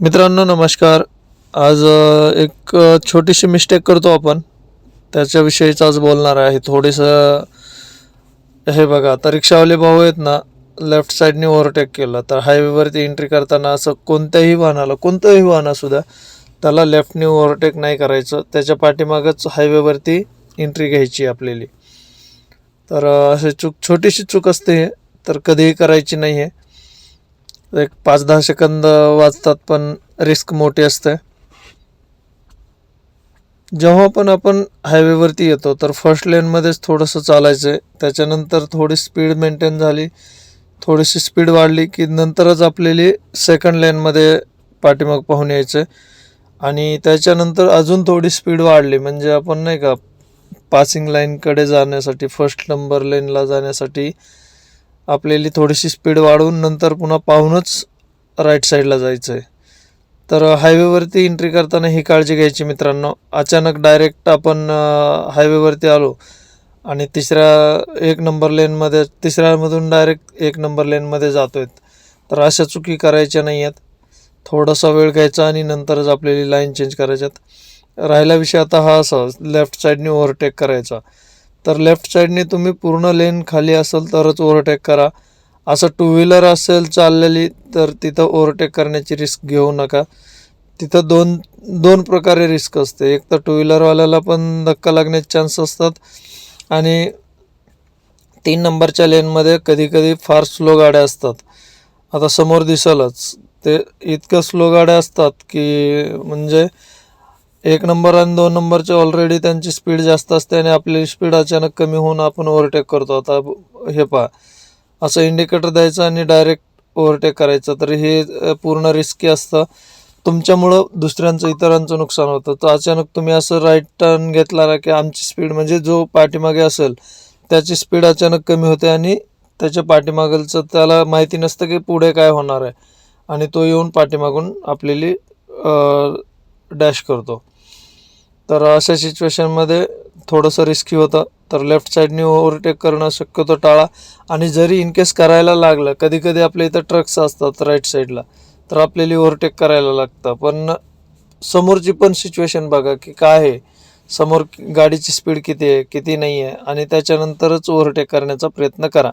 मित्रांनो नमस्कार. आज एक छोटीशी मिस्टेक करतो आपण. त्याच्याविषयीच आज बोलणार आहे. थोडीसं हे बघा आता रिक्षावाले भाऊ आहेत ना लेफ्ट साईडने ओव्हरटेक केलं. तर हायवेवरती एंट्री करताना असं कोणत्याही वाहनाला कोणतंही वाहन असू द्या त्याला लेफ्टने ओव्हरटेक नाही करायचं. त्याच्या पाठीमागच हायवेवरती एंट्री घ्यायची आपल्याली. तर असे अशी चूक छोटीशी चूक असते तर कधीही करायची नाही आहे एक पाच दहा सेकंद वाचतात पण रिस्क मोठी असते. जेव्हा पण आपण हायवेवरती येतो तर फर्स्ट लेनमध्येच थोडंसं चालायचं आहे त्याच्यानंतर थोडी स्पीड मेंटेन झाली. थोडीशी स्पीड वाढली की नंतरच आपल्याली सेकंड लेनमध्ये पाठीमाग पाहून यायचं आणि त्याच्यानंतर अजून थोडी स्पीड वाढली म्हणजे आपण नाही का पासिंग लाईनकडे जाण्यासाठी फर्स्ट नंबर लेनला जाण्यासाठी आपल्याली थोडीशी स्पीड वाढवून नंतर पुन्हा पाहूनच राईट साईडला जायचं आहे तर हायवेवरती एंट्री करताना ही काळजी घ्यायची मित्रांनो. अचानक डायरेक्ट आपण हायवेवरती आलो आणि तिसऱ्या एक नंबर लेनमध्ये तिसऱ्यामधून डायरेक्ट एक नंबर लेनमध्ये जातो आहेत तर अशा चुकी करायच्या नाही आहेत थोडासा वेळ घ्यायचा आणि नंतरच आपल्याला लाईन चेंज करायच्यात. राहिला विषय आता हा असा लेफ्ट साईडने ओव्हरटेक करायचा. तर लेफ्ट साईडने तुम्ही पूर्ण लेन खाली असेल तरच ओव्हरटेक करा. असं टू व्हीलर असेल चाललेली तर तिथं ओव्हरटेक करण्याची रिस्क घेऊ नका. तिथं दोन दोन प्रकारे रिस्क असते. एक तर टू व्हीलरवाल्याला पण धक्का लागण्याचे चान्स असतात. आणि तीन नंबरच्या लेनमध्ये कधीकधी फार स्लो गाड्या असतात. आता समोर दिसलच. ते इतक्या स्लो गाड्या असतात की म्हणजे एक नंबर आणि दोन नंबरचे ऑलरेडी त्यांची स्पीड जास्त असते आणि आपली स्पीड अचानक कमी होऊन आपण ओव्हरटेक करतो. आता हे पहा. असं इंडिकेटर द्यायचं आणि डायरेक्ट ओव्हरटेक करायचं. तर हे पूर्ण रिस्की असतं. तुमच्यामुळं दुसऱ्यांचं इतरांचं नुकसान होतं. तर अचानक तुम्ही असं राईट टर्न घेतला ना की आमची स्पीड म्हणजे जो पाठीमागे असेल त्याची स्पीड अचानक कमी होते आणि त्याच्या पाठीमागलचं त्याला माहिती नसतं की पुढे काय होणार आहे. आणि तो येऊन पाठीमागून आपल्याली डॅश करतो. तर अशा सिच्युएशनमध्ये थोडंसं रिस्की होतं. तर लेफ्ट साईडने ओव्हरटेक करणं शक्यतो टाळा. आणि जरी इन केस करायला लागलं कधी कधी आपल्या इथं ट्रक्स असतात राईट साईडला तर आपल्याला ओव्हरटेक करायला लागतं. पण समोरची पण सिच्युएशन बघा की काय आहे. समोर गाडीची स्पीड किती आहे किती नाही आहे आणि त्याच्यानंतरच ओव्हरटेक करण्याचा प्रयत्न करा.